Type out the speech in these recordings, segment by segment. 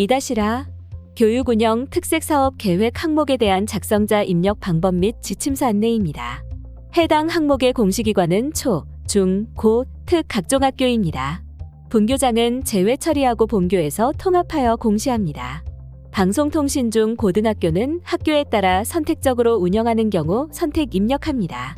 이다시라 교육 운영 특색 사업 계획 항목에 대한 작성자 입력 방법 및 지침서 안내입니다. 해당 항목의 공시기관은 초, 중, 고, 특 각종 학교입니다. 분교장은 제외 처리하고 본교에서 통합하여 공시합니다. 방송통신 중 고등학교는 학교에 따라 선택적으로 운영하는 경우 선택 입력합니다.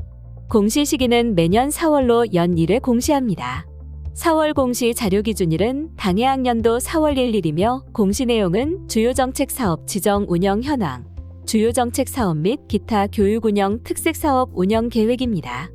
공시 시기는 매년 4월로 연 1회 공시합니다. 4월 공시 자료 기준일은 당해 학년도 4월 1일이며 공시 내용은 주요 정책 사업 지정 운영 현황, 주요 정책 사업 및 기타 교육 운영 특색 사업 운영 계획입니다.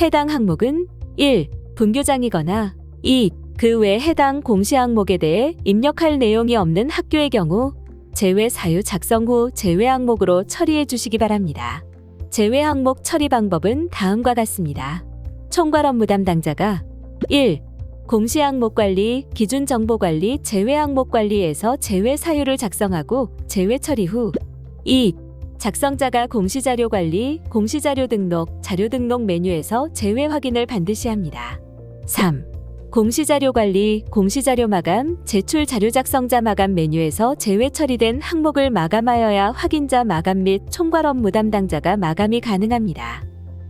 해당 항목은 1. 분교장이거나 2. 그 외 해당 공시 항목에 대해 입력할 내용이 없는 학교의 경우 제외 사유 작성 후 제외 항목으로 처리해 주시기 바랍니다. 제외 항목 처리 방법은 다음과 같습니다. 총괄 업무 담당자가 1. 공시 항목 관리, 기준 정보 관리, 제외 항목 관리에서 제외 사유를 작성하고 제외 처리 후 2. 작성자가 공시 자료 관리, 공시 자료 등록, 자료 등록 메뉴에서 제외 확인을 반드시 합니다. 3. 공시자료 관리, 공시자료 마감, 제출 자료 작성자 마감 메뉴에서 제외 처리된 항목을 마감하여야 확인자 마감 및 총괄 업무 담당자가 마감이 가능합니다.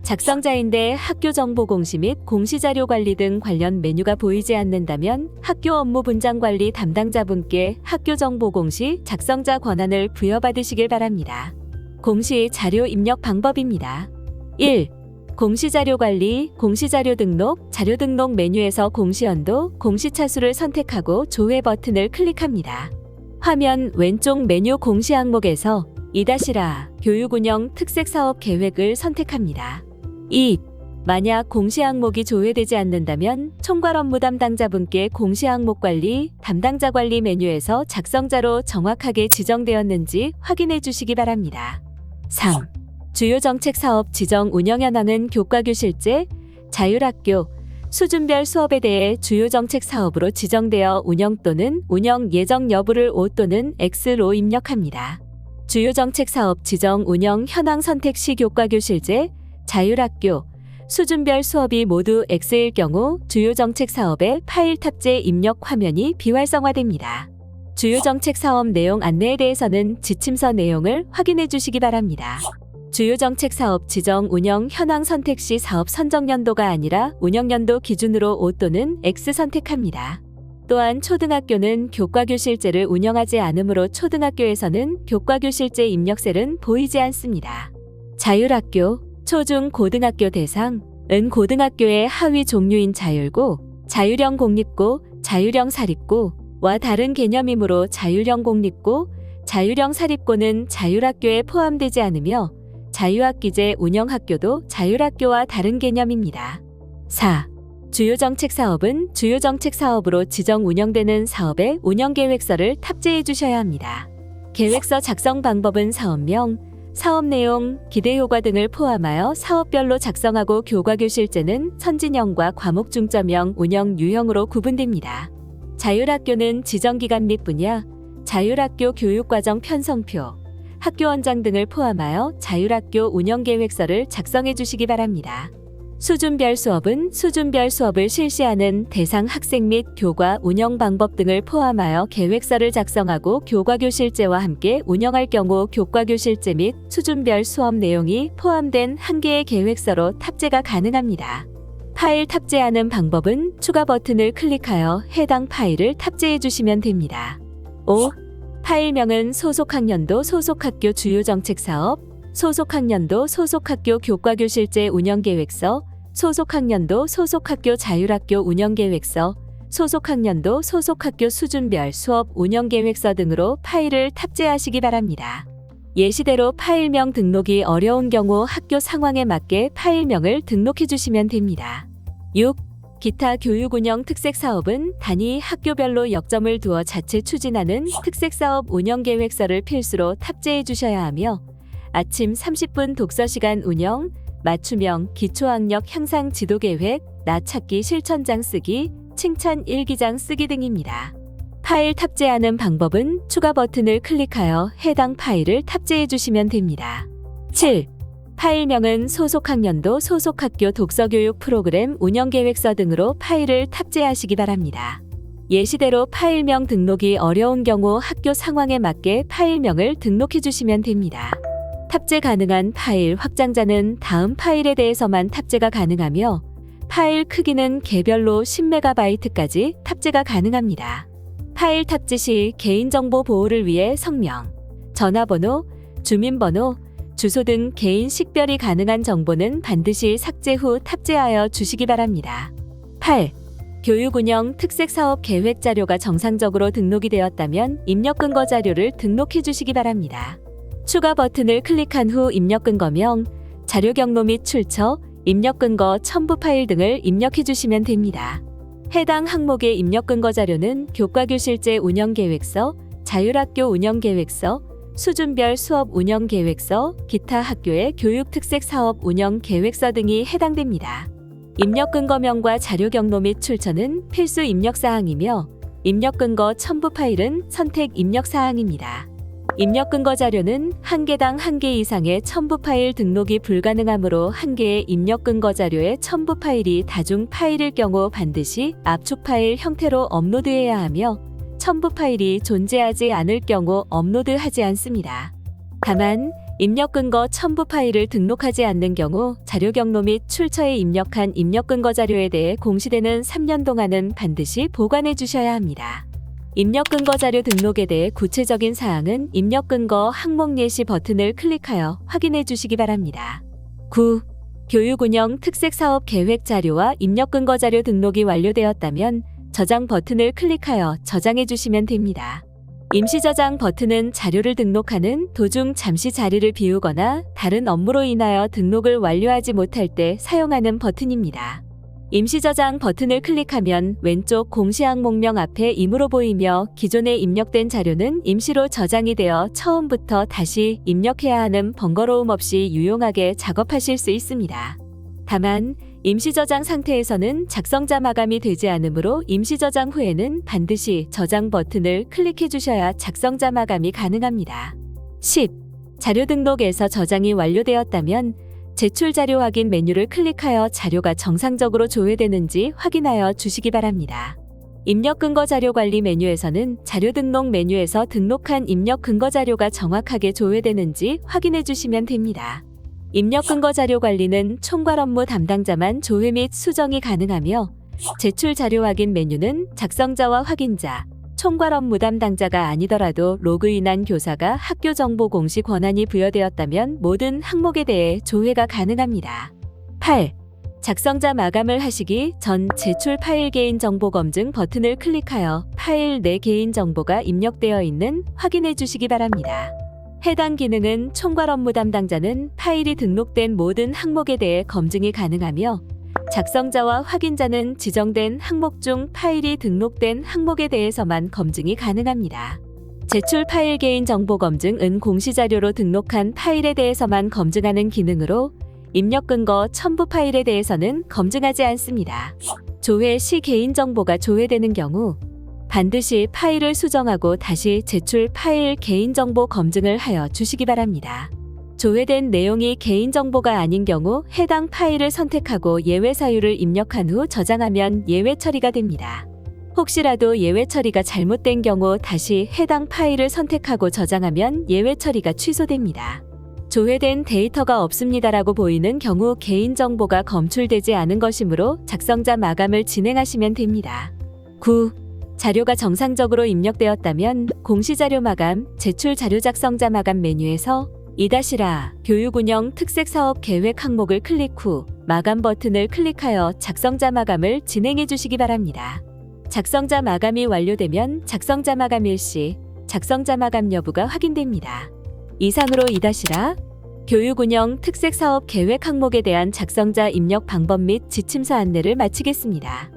작성자인데 학교 정보 공시 및 공시 자료 관리 등 관련 메뉴가 보이지 않는다면 학교 업무 분장 관리 담당자분께 학교 정보 공시 작성자 권한을 부여받으시길 바랍니다. 공시 자료 입력 방법입니다. 1. 공시자료 관리, 공시자료 등록, 자료 등록 메뉴에서 공시연도, 공시차수를 선택하고 조회 버튼을 클릭합니다. 화면 왼쪽 메뉴 공시 항목에서 이다시라 교육 운영 특색 사업 계획을 선택합니다. 2. 만약 공시 항목이 조회되지 않는다면 총괄 업무 담당자분께 공시 항목 관리, 담당자 관리 메뉴에서 작성자로 정확하게 지정되었는지 확인해 주시기 바랍니다. 3. 주요 정책 사업 지정 운영 현황은 교과교 실제, 자율학교, 수준별 수업에 대해 주요 정책 사업으로 지정되어 운영 또는 운영 예정 여부를 O 또는 X로 입력합니다. 주요 정책 사업 지정 운영 현황 선택 시 교과교 실제, 자율학교, 수준별 수업이 모두 X일 경우 주요 정책 사업의 파일 탑재 입력 화면이 비활성화됩니다. 주요 정책 사업 내용 안내에 대해서는 지침서 내용을 확인해 주시기 바랍니다. 주요 정책 사업 지정 운영 현황 선택 시 사업 선정 연도가 아니라 운영 연도 기준으로 O 또는 X 선택합니다. 또한 초등학교는 교과교실제를 운영하지 않으므로 초등학교에서는 교과교실제 입력셀은 보이지 않습니다. 자율학교, 초중 고등학교 대상, 은 고등학교의 하위 종류인 자율고, 자율형 공립고, 자율형 사립고와 다른 개념이므로 자율형 공립고, 자율형 사립고는 자율학교에 포함되지 않으며 자유학기제 운영학교도 자율학교와 다른 개념입니다. 4. 주요 정책 사업은 주요 정책 사업으로 지정 운영되는 사업의 운영 계획서를 탑재해 주셔야 합니다. 계획서 작성 방법은 사업명, 사업 내용, 기대 효과 등을 포함하여 사업별로 작성하고 교과교실제는 선진형과 과목 중점형, 운영 유형으로 구분됩니다. 자율학교는 지정기간 및 분야, 자율학교 교육과정 편성표, 학교 원장 등을 포함하여 자율학교 운영계획서를 작성해 주시기 바랍니다. 수준별 수업은 수준별 수업을 실시하는 대상 학생 및 교과 운영 방법 등을 포함하여 계획서를 작성하고 교과교실제와 함께 운영할 경우 교과교실제 및 수준별 수업 내용이 포함된 한 개의 계획서로 탑재가 가능합니다. 파일 탑재하는 방법은 추가 버튼을 클릭하여 해당 파일을 탑재해 주시면 됩니다. 5. 파일명은 소속 학년도 소속 학교 주요 정책 사업, 소속 학년도 소속 학교 교과교실제 운영계획서, 소속 학년도 소속 학교 자율학교 운영계획서, 소속 학년도 소속 학교 수준별 수업 운영계획서 등으로 파일을 탑재하시기 바랍니다. 예시대로 파일명 등록이 어려운 경우 학교 상황에 맞게 파일명을 등록해 주시면 됩니다. 6. 기타 교육 운영 특색 사업은 단위 학교별로 역점을 두어 자체 추진하는 특색 사업 운영 계획서를 필수로 탑재해 주셔야 하며 아침 30분 독서 시간 운영, 맞춤형 기초학력 향상 지도 계획, 나 찾기 실천장 쓰기, 칭찬 일기장 쓰기 등입니다. 파일 탑재하는 방법은 추가 버튼을 클릭하여 해당 파일을 탑재해 주시면 됩니다. 7. 파일명은 소속 학년도 소속 학교 독서교육 프로그램 운영계획서 등으로 파일을 탑재하시기 바랍니다. 예시대로 파일명 등록이 어려운 경우 학교 상황에 맞게 파일명을 등록해 주시면 됩니다. 탑재 가능한 파일 확장자는 다음 파일에 대해서만 탑재가 가능하며 파일 크기는 개별로 10MB까지 탑재가 가능합니다. 파일 탑재 시 개인정보 보호를 위해 성명, 전화번호, 주민번호, 주소 등 개인 식별이 가능한 정보는 반드시 삭제 후 탑재하여 주시기 바랍니다. 8. 교육 운영 특색 사업 계획 자료가 정상적으로 등록이 되었다면 입력 근거 자료를 등록해 주시기 바랍니다. 추가 버튼을 클릭한 후 입력 근 거명, 자료 경로 및 출처, 입력 근 거 첨부 파일 등을 입력해 주시면 됩니다. 해당 항목의 입력 근 거 자료는 교과 교실제 운영 계획서, 자율학교 운영 계획서, 수준별 수업 운영 계획서, 기타 학교의 교육 특색 사업 운영 계획서 등이 해당됩니다. 입력 근거명과 자료 경로 및 출처는 필수 입력 사항이며 입력 근거 첨부 파일은 선택 입력 사항입니다. 입력 근거 자료는 한 개당 한 개 이상의 첨부 파일 등록이 불가능하므로 한 개의 입력 근거 자료의 첨부 파일이 다중 파일일 경우 반드시 압축 파일 형태로 업로드해야 하며 첨부 파일이 존재하지 않을 경우 업로드하지 않습니다. 다만 입력 근거 첨부 파일을 등록하지 않는 경우 자료 경로 및 출처에 입력한 입력 근거 자료에 대해 공시되는 3년 동안은 반드시 보관해 주셔야 합니다. 입력 근거 자료 등록에 대해 구체적인 사항은 입력 근거 항목 예시 버튼을 클릭하여 확인해 주시기 바랍니다. 9. 교육 운영 특색 사업 계획 자료와 입력 근거 자료 등록이 완료되었다면 저장 버튼을 클릭하여 저장해 주시면 됩니다. 임시 저장 버튼은 자료를 등록하는 도중 잠시 자리를 비우거나 다른 업무로 인하여 등록을 완료하지 못할 때 사용하는 버튼입니다. 임시 저장 버튼을 클릭하면 왼쪽 공시 항 목명 앞에 임으로 보이며 기존에 입력된 자료는 임시로 저장이 되어 처음부터 다시 입력해야 하는 번거로움 없이 유용하게 작업하실 수 있습니다. 다만 임시 저장 상태에서는 작성자 마감이 되지 않으므로 임시 저장 후에는 반드시 저장 버튼을 클릭해 주셔야 작성자 마감이 가능합니다. 10. 자료 등록에서 저장이 완료되었다면 제출 자료 확인 메뉴를 클릭하여 자료가 정상적으로 조회되는지 확인하여 주시기 바랍니다. 입력 근거 자료 관리 메뉴에서는 자료 등록 메뉴에서 등록한 입력 근거 자료가 정확하게 조회되는지 확인해 주시면 됩니다. 입력 근거 자료 관리는 총괄 업무 담당자만 조회 및 수정이 가능하며 제출 자료 확인 메뉴는 작성자와 확인자, 총괄 업무 담당자가 아니더라도 로그인한 교사가 학교 정보 공시 권한이 부여되었다면 모든 항목에 대해 조회가 가능합니다. 8. 작성자 마감을 하시기 전 제출 파일 개인 정보 검증 버튼을 클릭하여 파일 내 개인 정보가 입력되어 있는 확인해 주시기 바랍니다. 해당 기능은 총괄 업무 담당자는 파일이 등록된 모든 항목에 대해 검증이 가능하며 작성자와 확인자는 지정된 항목 중 파일이 등록된 항목에 대해서만 검증이 가능합니다. 제출 파일 개인 정보 검증은 공시 자료로 등록한 파일에 대해서만 검증하는 기능으로 입력 근거 첨부 파일에 대해서는 검증하지 않습니다. 조회 시 개인 정보가 조회되는 경우 반드시 파일을 수정하고 다시 제출 파일 개인 정보 검증을 하여 주시기 바랍니다. 조회된 내용이 개인정보가 아닌 경우 해당 파일을 선택하고 예외 사유를 입력한 후 저장하면 예외 처리가 됩니다. 혹시라도 예외 처리가 잘못된 경우 다시 해당 파일을 선택하고 저장하면 예외 처리가 취소됩니다. 조회된 데이터가 없습니다라고 보이는 경우 개인정보가 검출되지 않은 것이므로 작성자 마감을 진행하시면 됩니다. 9. 자료가 정상적으로 입력되었다면 공시자료 마감, 제출 자료 작성자 마감 메뉴에서 이다시라 교육 운영 특색 사업 계획 항목을 클릭 후 마감 버튼을 클릭하여 작성자 마감을 진행해 주시기 바랍니다. 작성자 마감이 완료되면 작성자 마감 일시, 작성자 마감 여부가 확인됩니다. 이상으로 이다시라 교육 운영 특색 사업 계획 항목에 대한 작성자 입력 방법 및 지침서 안내를 마치겠습니다.